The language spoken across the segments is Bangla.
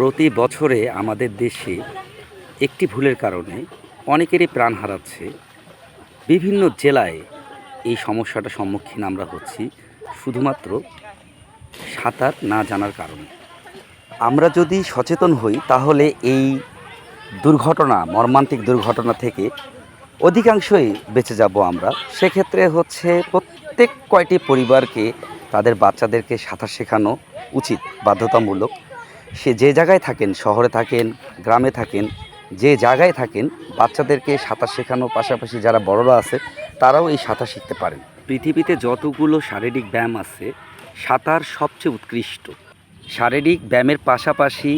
প্রতি বছরে আমাদের দেশে একটি ভুলের কারণে অনেকেরই প্রাণ হারাচ্ছে। বিভিন্ন জেলায় এই সমস্যাটা সম্মুখীন আমরা হচ্ছি, শুধুমাত্র সাঁতার না জানার কারণে। আমরা যদি সচেতন হই, তাহলে এই দুর্ঘটনা, মর্মান্তিক দুর্ঘটনা থেকে অধিকাংশই বেঁচে যাব আমরা। সেক্ষেত্রে হচ্ছে প্রত্যেক কয়টি পরিবারকে, তাদের বাচ্চাদেরকে সাঁতার শেখানো উচিত, বাধ্যতামূলক। সে যে জায়গায় থাকেন, শহরে থাকেন, গ্রামে থাকেন, যে জায়গায় থাকেন, বাচ্চাদেরকে সাঁতার শেখানোর পাশাপাশি যারা বড়রা আছে, তারাও এই সাঁতার শিখতে পারেন। পৃথিবীতে যতগুলো শারীরিক ব্যায়াম আছে, সাঁতার সবচেয়ে উৎকৃষ্ট। শারীরিক ব্যায়ামের পাশাপাশি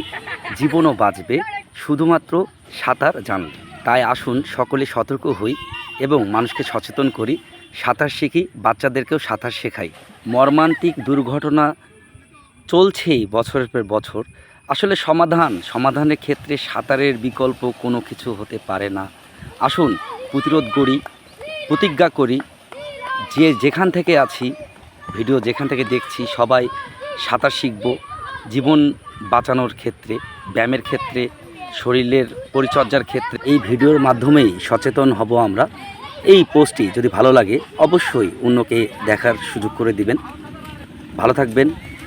জীবনও বাঁচবে, শুধুমাত্র সাঁতার জানলে। তাই আসুন, সকলে সতর্ক হই এবং মানুষকে সচেতন করি, সাঁতার শিখি, বাচ্চাদেরকেও সাঁতার শেখাই। মর্মান্তিক দুর্ঘটনা চলছেই বছরের পর বছর। আসলে সমাধান, সমাধানের ক্ষেত্রে সাঁতারের বিকল্প কোনো কিছু হতে পারে না। আসুন প্রতিরোধ করি, প্রতিজ্ঞা করি, যে যেখান থেকে আছি, ভিডিও যেখান থেকে দেখছি, সবাই সাঁতার শিখব। জীবন বাঁচানোর ক্ষেত্রে, ব্যায়ামের ক্ষেত্রে, শরীরের পরিচর্যার ক্ষেত্রে এই ভিডিওর মাধ্যমেই সচেতন হব আমরা। এই পোস্টটি যদি ভালো লাগে, অবশ্যই অন্যকে দেখার সুযোগ করে দিবেন। ভালো থাকবেন।